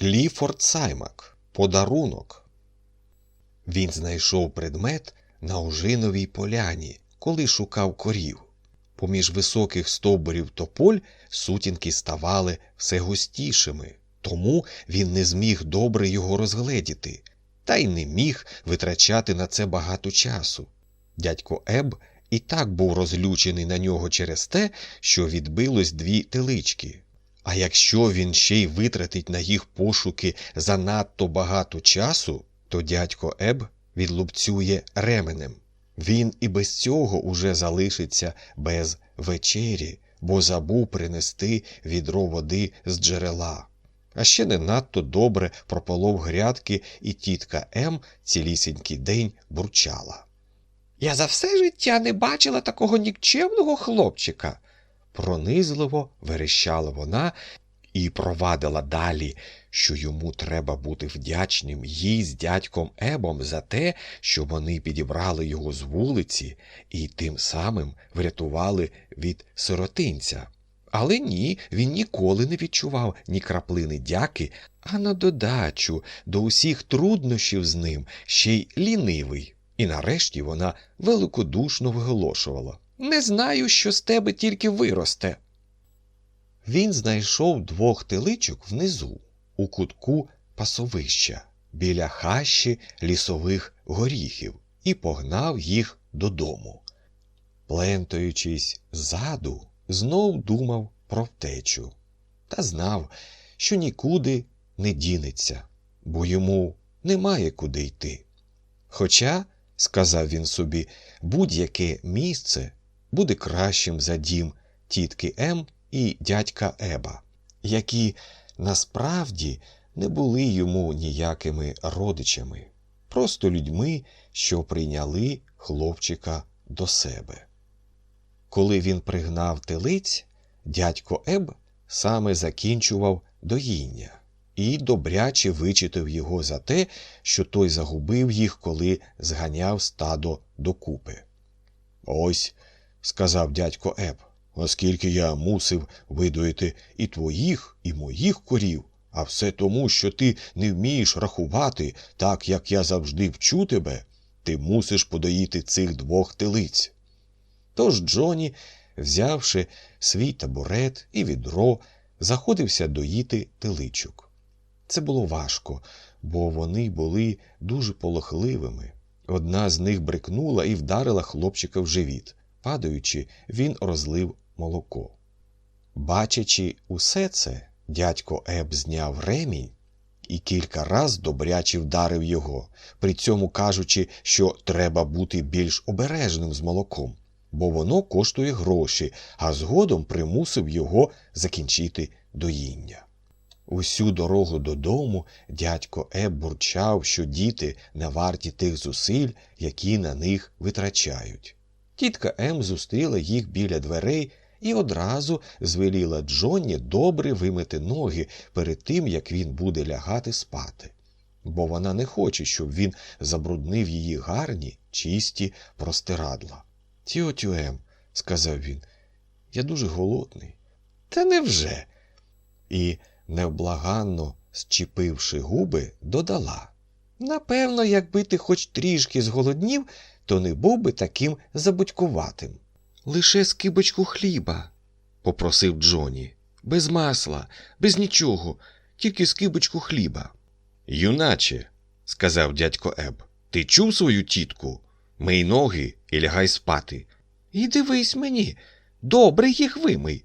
Кліфорд Саймак. Подарунок. Він знайшов предмет на ожиновій поляні, коли шукав корів. Поміж високих стовбурів тополь сутінки ставали все густішими, тому він не зміг добре його розгледіти, та й не міг витрачати на це багато часу. Дядько Еб і так був розлючений на нього через те, що відбилось дві телички. А якщо він ще й витратить на їх пошуки занадто багато часу, то дядько Еб відлупцює ременем. Він і без цього уже залишиться без вечері, бо забув принести відро води з джерела. А ще не надто добре прополов грядки, і тітка М цілісінький день бурчала. Я за все життя не бачила такого нікчемного хлопчика. Пронизливо верещала вона і провадила далі, що йому треба бути вдячним їй з дядьком Ебом за те, що вони підібрали його з вулиці і тим самим врятували від сиротинця. Але ні, він ніколи не відчував ні краплини дяки, а на додачу до усіх труднощів з ним ще й лінивий. І нарешті вона великодушно виголошувала Не знаю, що з тебе тільки виросте. Він знайшов двох теличок внизу, у кутку пасовища, біля хащі лісових горіхів, і погнав їх додому. Плентаючись ззаду, знов думав про втечу та знав, що нікуди не дінеться, бо йому немає куди йти. Хоча, сказав він собі, будь-яке місце буде кращим за дім тітки М і дядька Еба, які насправді не були йому ніякими родичами, просто людьми, що прийняли хлопчика до себе. Коли він пригнав телиць, дядько Еб саме закінчував доїння і добряче вичитав його за те, що той загубив їх, коли зганяв стадо докупи. Ось, сказав дядько Еб, оскільки я мусив видоїти і твоїх, і моїх корів, а все тому, що ти не вмієш рахувати так, як я завжди вчу тебе, ти мусиш подоїти цих двох телиць. Тож Джоні, взявши свій табурет і відро, заходився доїти теличок. Це було важко, бо вони були дуже полохливими. Одна з них брикнула і вдарила хлопчика в живіт. Падаючи, він розлив молоко. Бачачи усе це, дядько Еб зняв ремінь і кілька раз добряче вдарив його, при цьому кажучи, що треба бути більш обережним з молоком, бо воно коштує гроші, а згодом примусив його закінчити доїння. Усю дорогу додому дядько Еб бурчав, що діти не варті тих зусиль, які на них витрачають. Тітка Ем зустріла їх біля дверей і одразу звеліла Джонні добре вимити ноги перед тим, як він буде лягати спати, бо вона не хоче, щоб він забруднив її гарні, чисті простирадла. Тьотю Ем, сказав він, я дуже голодний. Та невже? І, невблаганно зчепивши губи, додала. Напевно, якби ти хоч трішки зголоднів, то не був би таким забудькуватим. Лише скибочку хліба, попросив Джоні. Без масла, без нічого, тільки скибочку хліба. Юначе, сказав дядько Еб, ти чув свою тітку? Мий ноги і лягай спати. І дивись мені, добре їх вимий,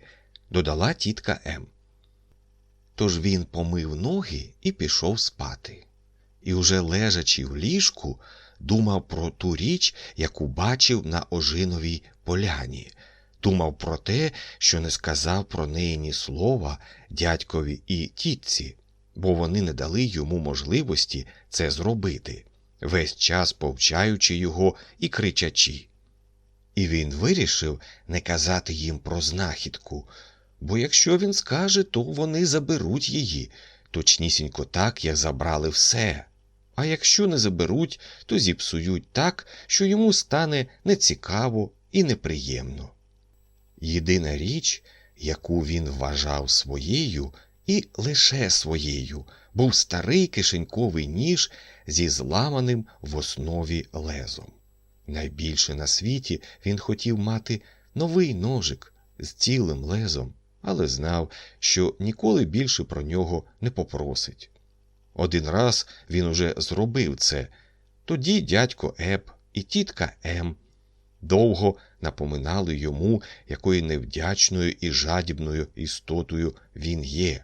додала тітка М. Тож він помив ноги і пішов спати. І уже лежачи в ліжку, думав про ту річ, яку бачив на ожиновій поляні, думав про те, що не сказав про неї ні слова дядькові і тітці, бо вони не дали йому можливості це зробити, весь час повчаючи його і кричачи. І він вирішив не казати їм про знахідку, бо якщо він скаже, то вони заберуть її, точнісінько так, як забрали все. А якщо не заберуть, то зіпсують так, що йому стане нецікаво і неприємно. Єдина річ, яку він вважав своєю і лише своєю, був старий кишеньковий ніж зі зламаним в основі лезом. Найбільше на світі він хотів мати новий ножик з цілим лезом, але знав, що ніколи більше про нього не попросить. Один раз він уже зробив це, тоді дядько Еб і тітка М довго напоминали йому, якою невдячною і жадібною істотою він є,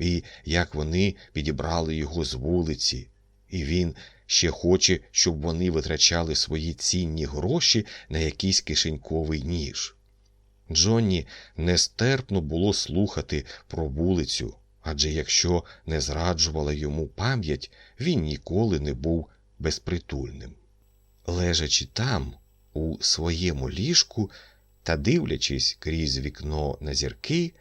і як вони підібрали його з вулиці, і він ще хоче, щоб вони витрачали свої цінні гроші на якийсь кишеньковий ніж. Джонні нестерпно було слухати про вулицю, адже якщо не зраджувала йому пам'ять, він ніколи не був безпритульним. Лежачи там, у своєму ліжку та дивлячись крізь вікно на зірки,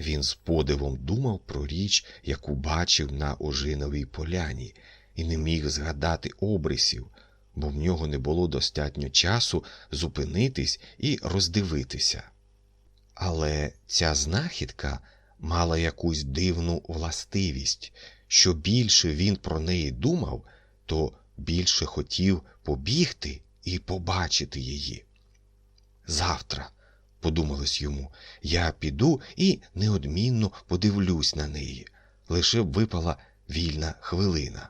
він з подивом думав про річ, яку бачив на ожиновій поляні, і не міг згадати обрисів, бо в нього не було достатньо часу зупинитись і роздивитися. Але ця знахідка мала якусь дивну властивість, що більше він про неї думав, то більше хотів побігти і побачити її. Завтра, подумалось йому, я піду і неодмінно подивлюсь на неї, лише б випала вільна хвилина.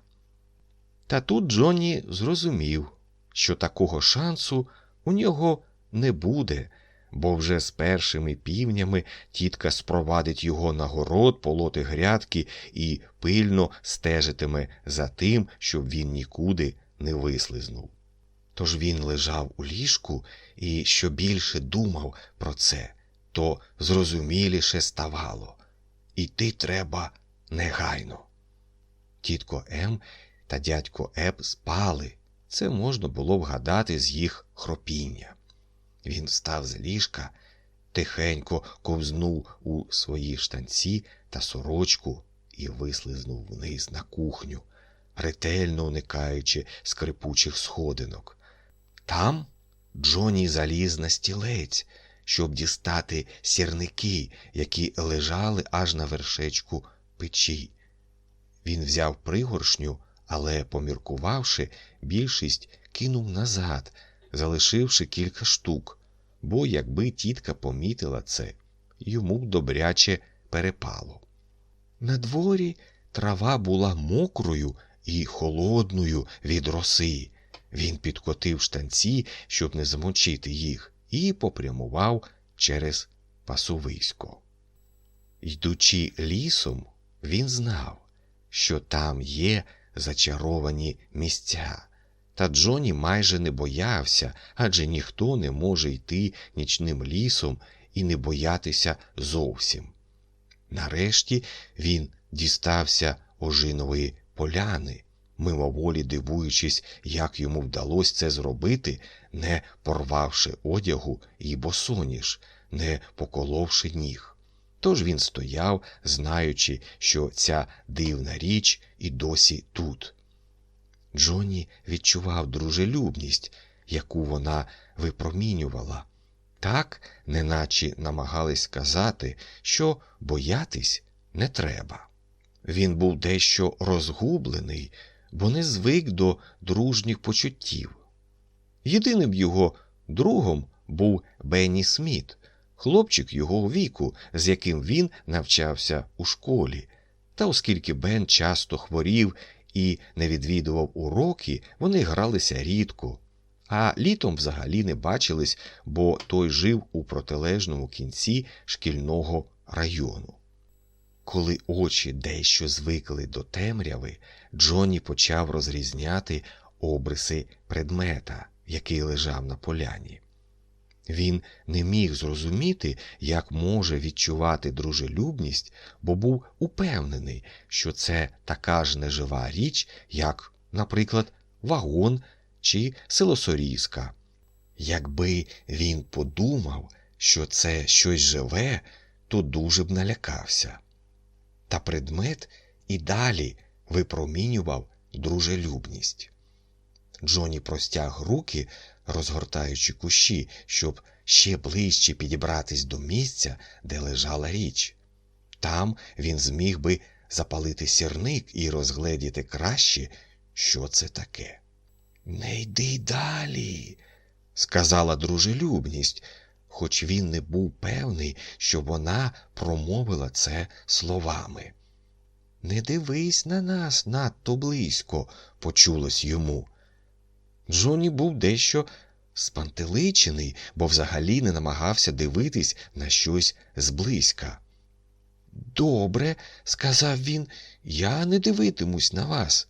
Та тут Джонні зрозумів, що такого шансу у нього не буде, бо вже з першими півнями тітка спровадить його на город полоти грядки і пильно стежитиме за тим, щоб він нікуди не вислизнув. Тож він лежав у ліжку і що більше думав про це, то зрозуміліше ставало. Іти треба негайно. Тітко М та дядько Еб спали. Це можна було вгадати з їх хропіння. Він встав з ліжка, тихенько ковзнув у свої штанці та сорочку і вислизнув вниз на кухню, ретельно уникаючи скрипучих сходинок. Там Джоні заліз на стілець, щоб дістати сірники, які лежали аж на вершечку печі. Він взяв пригоршню, але, поміркувавши, більшість кинув назад, залишивши кілька штук, бо якби тітка помітила це, йому добряче перепало. На дворі трава була мокрою і холодною від роси. Він підкотив штанці, щоб не замочити їх, і попрямував через пасовисько. Йдучи лісом, він знав, що там є зачаровані місця. Та Джоні майже не боявся, адже ніхто не може йти нічним лісом і не боятися зовсім. Нарешті він дістався ожинової поляни, мимоволі дивуючись, як йому вдалося це зробити, не порвавши одягу і босоніж, не поколовши ніг. Тож він стояв, знаючи, що ця дивна річ і досі тут. Джонні відчував дружелюбність, яку вона випромінювала, так, неначе намагались сказати, що боятись не треба. Він був дещо розгублений, бо не звик до дружніх почуттів. Єдиним його другом був Бенні Сміт, хлопчик його віку, з яким він навчався у школі. Та оскільки Бен часто хворів і не відвідував уроки, вони гралися рідко, а літом взагалі не бачились, бо той жив у протилежному кінці шкільного району. Коли очі дещо звикли до темряви, Джонні почав розрізняти обриси предмета, який лежав на поляні. Він не міг зрозуміти, як може відчувати дружелюбність, бо був упевнений, що це така ж нежива річ, як, наприклад, вагон чи селосорізка. Якби він подумав, що це щось живе, то дуже б налякався. Та предмет і далі випромінював дружелюбність. Джоні простяг руки, розгортаючи кущі, щоб ще ближче підібратись до місця, де лежала річ. Там він зміг би запалити сірник і розгледіти краще, що це таке. Не йди далі, сказала дружелюбність, хоч він не був певний, що вона промовила це словами. Не дивись на нас надто близько, почулось йому. Джоні був дещо спантеличений, бо взагалі не намагався дивитись на щось зблизька. Добре, сказав він, я не дивитимусь на вас.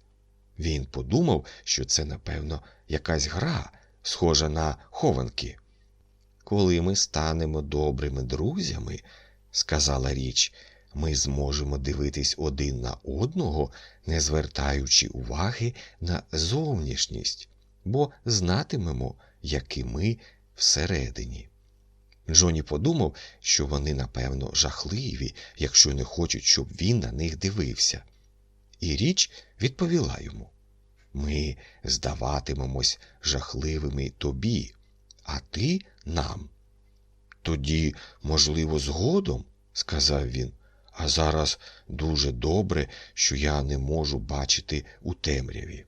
Він подумав, що це, напевно, якась гра, схожа на хованки. Коли ми станемо добрими друзями, сказала річ, ми зможемо дивитись один на одного, не звертаючи уваги на зовнішність, бо знатимемо, які ми всередині. Джоні подумав, що вони, напевно, жахливі, якщо не хочуть, щоб він на них дивився. І річ відповіла йому ми здаватимемось жахливими тобі, а ти нам. Тоді, можливо, згодом, сказав він, а зараз дуже добре, що я не можу бачити у темряві.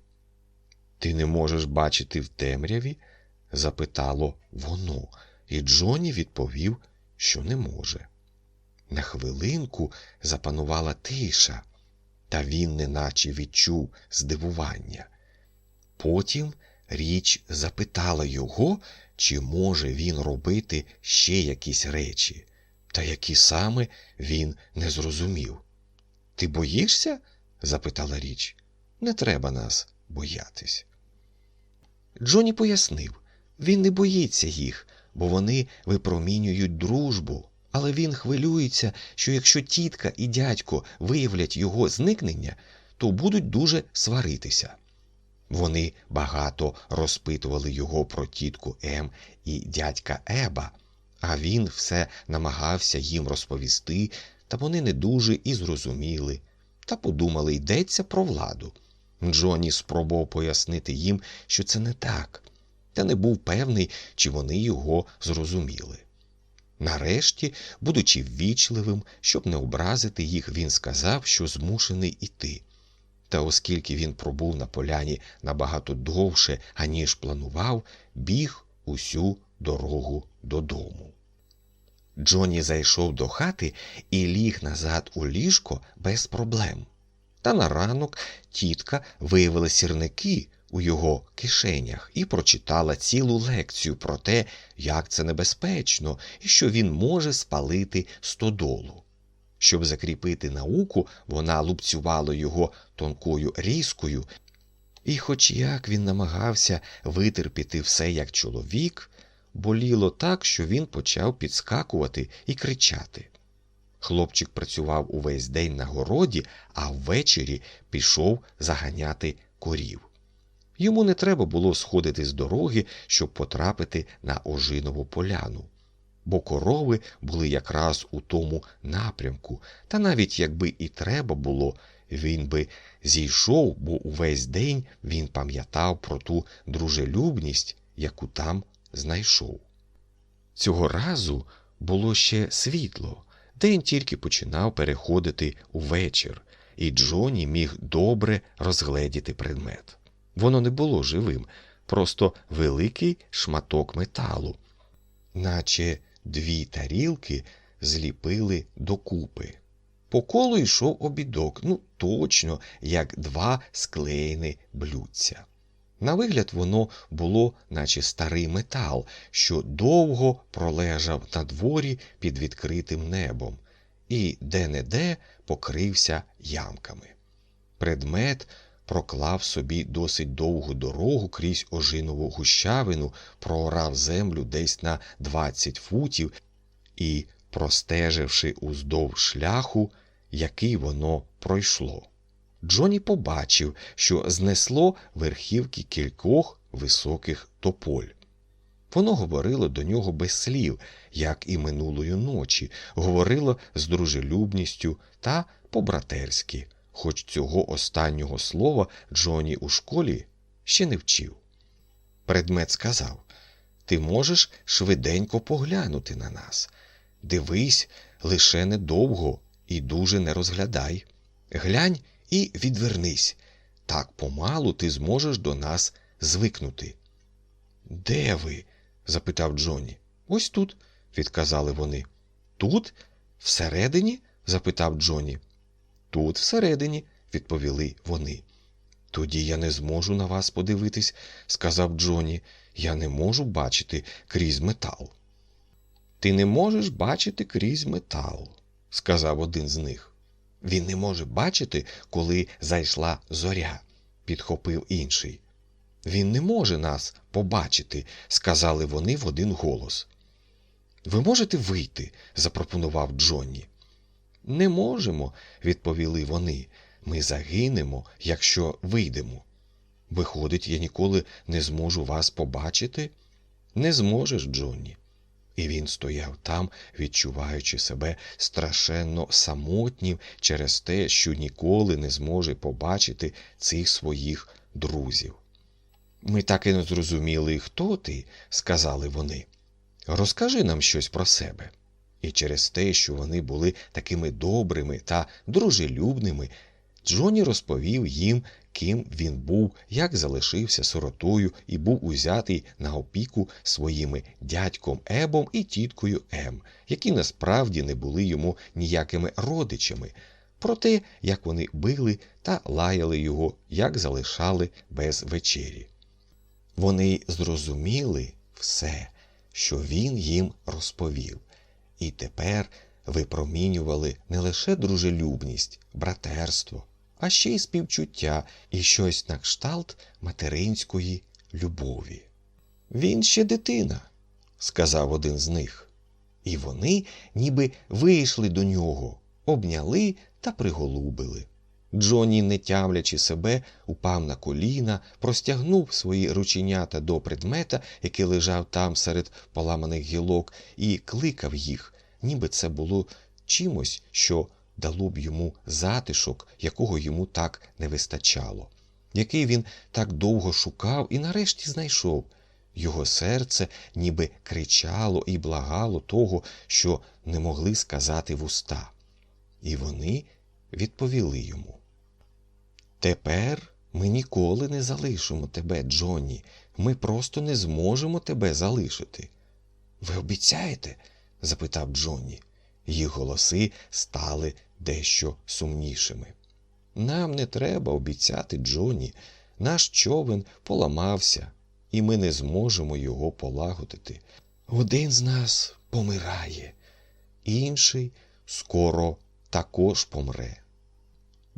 Ти не можеш бачити в темряві? запитало воно, і Джоні відповів, що не може. На хвилинку запанувала тиша, та він неначе відчув здивування. Потім річ запитала його, чи може він робити ще якісь речі, та які саме він не зрозумів. Ти боїшся? запитала річ. Не треба нас боятись. Джоні пояснив він не боїться їх, бо вони випромінюють дружбу, але він хвилюється, що якщо тітка і дядько виявлять його зникнення, то будуть дуже сваритися. Вони багато розпитували його про тітку Ем і дядька Еба, а він все намагався їм розповісти, та вони не дуже і зрозуміли, та подумали, йдеться про владу. Джоні спробував пояснити їм, що це не так, та не був певний, чи вони його зрозуміли. Нарешті, будучи ввічливим, щоб не образити їх, він сказав, що змушений іти. Та оскільки він пробув на поляні набагато довше, аніж планував, біг усю дорогу додому. Джоні зайшов до хати і ліг назад у ліжко без проблем. Та на ранок тітка виявила сірники у його кишенях і прочитала цілу лекцію про те, як це небезпечно і що він може спалити стодолу. Щоб закріпити науку, вона лупцювала його тонкою різкою, і, хоч як він намагався витерпіти все як чоловік, боліло так, що він почав підскакувати і кричати. Хлопчик працював увесь день на городі, а ввечері пішов заганяти корів. Йому не треба було сходити з дороги, щоб потрапити на ожинову поляну бо корови були якраз у тому напрямку, та навіть якби і треба було, він би зійшов, бо увесь день він пам'ятав про ту дружелюбність, яку там знайшов. Цього разу було ще світло, день тільки починав переходити у вечір, і Джоні міг добре розгледіти предмет. Воно не було живим, просто великий шматок металу, наче Дві тарілки зліпили докупи. По колу йшов обідок, ну точно, як два склеєні блюдця. На вигляд, воно було, наче старий метал, що довго пролежав на дворі під відкритим небом, і де-не-де покрився ямками. Предмет проклав собі досить довгу дорогу крізь ожинову гущавину, проорав землю десь на 20 футів і, простеживши уздовж шляху, який воно пройшло. Джоні побачив, що знесло верхівки кількох високих тополь. Воно говорило до нього без слів, як і минулої ночі, говорило з дружелюбністю та по-братерськи хоч цього останнього слова Джоні у школі ще не вчив. Предмет сказав Ти можеш швиденько поглянути на нас. Дивись лише недовго і дуже не розглядай. Глянь і відвернись. Так помалу ти зможеш до нас звикнути. Де ви? запитав Джонні. Ось тут, відказали вони. Тут? Всередині? запитав Джонні. Тут всередині, відповіли вони. Тоді я не зможу на вас подивитись, сказав Джонні. Я не можу бачити крізь метал. Ти не можеш бачити крізь метал, сказав один з них. Він не може бачити, коли зайшла зоря, підхопив інший. Він не може нас побачити, сказали вони в один голос. Ви можете вийти? запропонував Джонні. Не можемо, відповіли вони. Ми загинемо, якщо вийдемо. Виходить, я ніколи не зможу вас побачити? Не зможеш, Джонні. І він стояв там, відчуваючи себе страшенно самотнім через те, що ніколи не зможе побачити цих своїх друзів. Ми так і не зрозуміли, хто ти, сказали вони. Розкажи нам щось про себе. І через те, що вони були такими добрими та дружелюбними, Джоні розповів їм, ким він був, як залишився сиротою і був узятий на опіку своїми дядьком Ебом і тіткою Ем, які насправді не були йому ніякими родичами, про те, як вони били та лаяли його, як залишали без вечері. Вони зрозуміли все, що він їм розповів, і тепер випромінювали не лише дружелюбність, братерство, а ще й співчуття і щось на кшталт материнської любові. Він ще дитина, сказав один з них, і вони ніби вийшли до нього, обняли та приголубили. Джонні, не тямлячи себе, упав на коліна, простягнув свої рученята до предмета, який лежав там серед поламаних гілок, і кликав їх, ніби це було чимось, що дало б йому затишок, якого йому так не вистачало, який він так довго шукав і нарешті знайшов. Його серце ніби кричало і благало того, що не могли сказати вуста. І вони відповіли йому. Тепер ми ніколи не залишимо тебе, Джонні. Ми просто не зможемо тебе залишити. Ви обіцяєте? запитав Джонні. Їх голоси стали дещо сумнішими. Нам не треба обіцяти, Джонні. Наш човен поламався, і ми не зможемо його полагодити. Один з нас помирає, інший скоро також помре.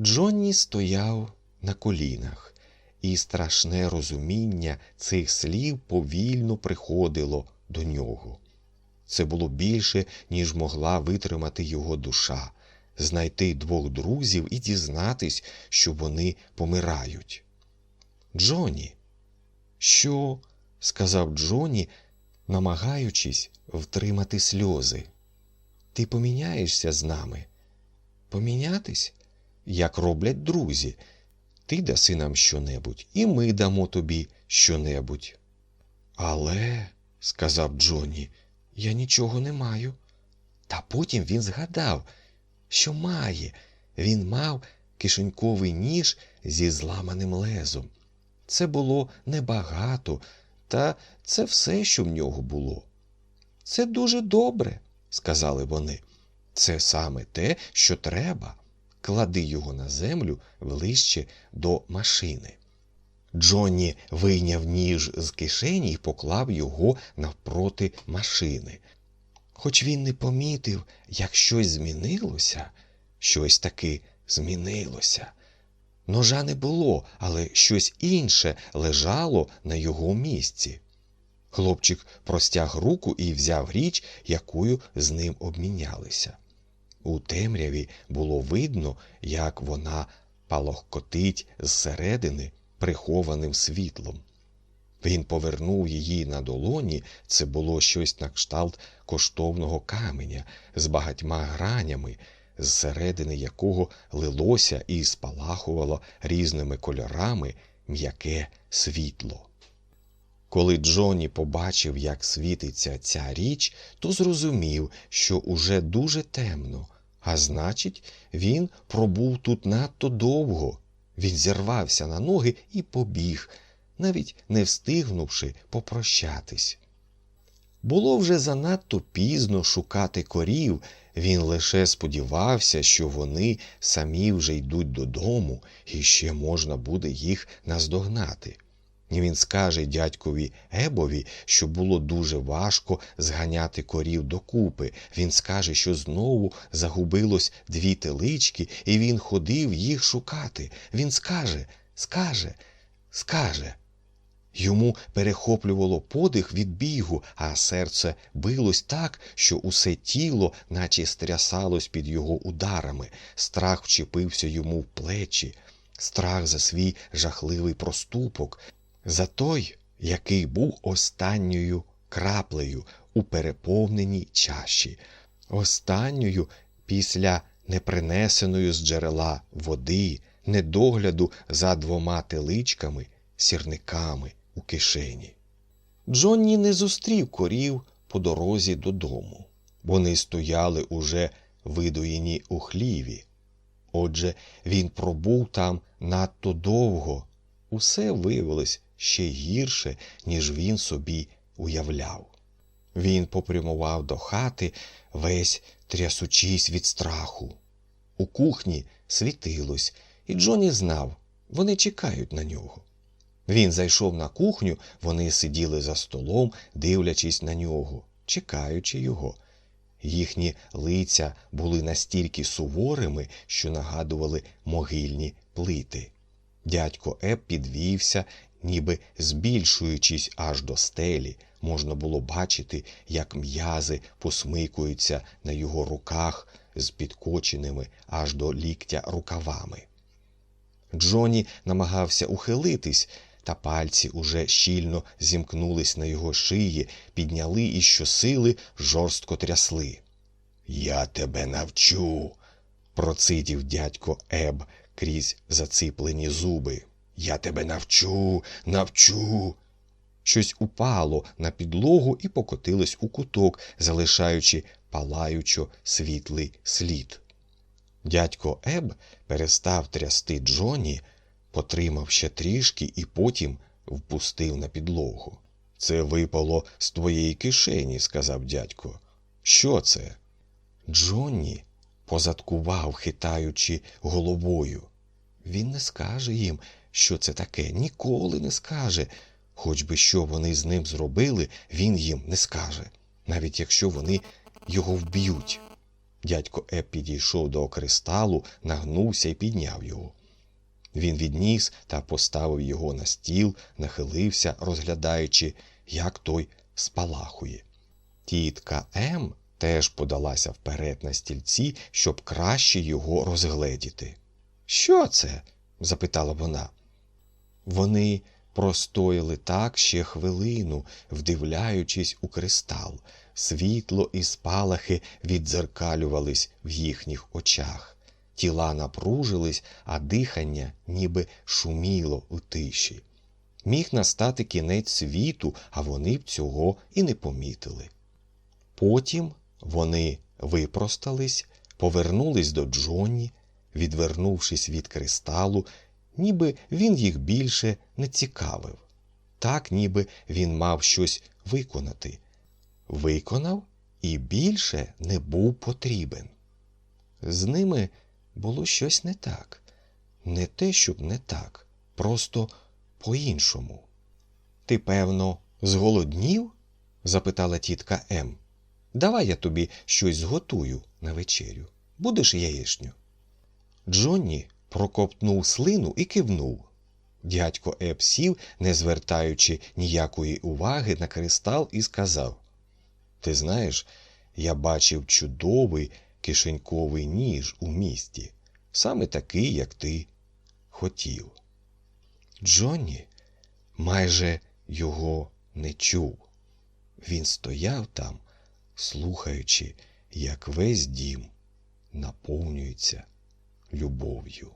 Джонні стояв на колінах, і страшне розуміння цих слів повільно приходило до нього. Це було більше, ніж могла витримати його душа, знайти двох друзів і дізнатись, що вони помирають. Джоні, що? сказав Джоні, намагаючись втримати сльози. Ти поміняєшся з нами? Помінятись? Як роблять друзі. Ти даси нам щонебудь, і ми дамо тобі щонебудь. Але, сказав Джонні, я нічого не маю. Та потім він згадав, що має. Він мав кишеньковий ніж зі зламаним лезом. Це було небагато, та це все, що в нього було. Це дуже добре, сказали вони. Це саме те, що треба. Клади його на землю ближче до машини. Джонні вийняв ніж з кишені і поклав його навпроти машини. Хоч він не помітив, як щось змінилося, щось таки змінилося. Ножа не було, але щось інше лежало на його місці. Хлопчик простяг руку і взяв річ, якою з ним обмінялися. У темряві було видно, як вона палохкотить зсередини прихованим світлом. Він повернув її на долоні, це було щось на кшталт коштовного каменя з багатьма гранями, зсередини якого лилося і спалахувало різними кольорами м'яке світло. Коли Джонні побачив, як світиться ця річ, то зрозумів, що уже дуже темно, А значить, він пробув тут надто довго. Він зірвався на ноги і побіг, навіть не встигнувши попрощатись. Було вже занадто пізно шукати корів, він лише сподівався, що вони самі вже йдуть додому, і ще можна буде їх наздогнати. І він скаже дядькові Ебові, що було дуже важко зганяти корів докупи. Він скаже, що знову загубилось дві телички, і він ходив їх шукати. Він скаже, скаже, скаже. Йому перехоплювало подих від бігу, а серце билось так, що усе тіло, наче стрясалось під його ударами. Страх вчепився йому в плечі, страх за свій жахливий проступок, за той, який був останньою краплею у переповненій чаші, останньою після непринесеної з джерела води, недогляду за двома теличками, сірниками у кишені. Джонні не зустрів корів по дорозі додому. Вони стояли уже видоєні у хліві. Отже, він пробув там надто довго. Усе виявилось ще гірше, ніж він собі уявляв. Він попрямував до хати, весь трясучись від страху. У кухні світилось, і Джонні знав, вони чекають на нього. Він зайшов на кухню, вони сиділи за столом, дивлячись на нього, чекаючи його. Їхні лиця були настільки суворими, що нагадували могильні плити. Дядько Еп підвівся, ніби збільшуючись аж до стелі, можна було бачити, як м'язи посмикуються на його руках з підкоченими аж до ліктя рукавами. Джоні намагався ухилитись, та пальці уже щільно зімкнулись на його шиї, підняли і щосили жорстко трясли. Я тебе навчу, процидів дядько Еб крізь зациплені зуби. Я тебе навчу, навчу. Щось упало на підлогу і покотилось у куток, залишаючи палаючо світлий слід. Дядько Еб перестав трясти Джоні, потримав ще трішки і потім впустив на підлогу. Це випало з твоєї кишені, сказав дядько. Що це? Джонні позадкував, хитаючи головою. Він не скаже їм, що це таке, ніколи не скаже. Хоч би що вони з ним зробили, він їм не скаже, навіть якщо вони його вб'ють. Дядько Еп підійшов до кристалу, нагнувся і підняв його. Він відніс та поставив його на стіл, нахилився, розглядаючи, як той спалахує. Тітка М теж подалася вперед на стільці, щоб краще його розгледіти. Що це? запитала вона. Вони простояли так ще хвилину, вдивляючись у кристал. Світло і спалахи віддзеркалювались в їхніх очах. Тіла напружились, а дихання ніби шуміло у тиші. Міг настати кінець світу, а вони б цього і не помітили. Потім вони випростались, повернулись до Джонні, відвернувшись від кристалу, ніби він їх більше не цікавив. Так, ніби він мав щось виконати. Виконав і більше не був потрібен. З ними було щось не так, не те, щоб не так, просто по-іншому. Ти, певно, зголоднів? запитала тітка М. Давай я тобі щось зготую на вечерю. Будеш яєшню? Джонні проковтнув слину і кивнув. Дядько Еп сів, не звертаючи ніякої уваги на кристал, і сказав: Ти знаєш, я бачив чудовий кишеньковий ніж у місті, саме такий, як ти хотів. Джонні майже його не чув. Він стояв там, слухаючи, як весь дім наповнюється любов'ю.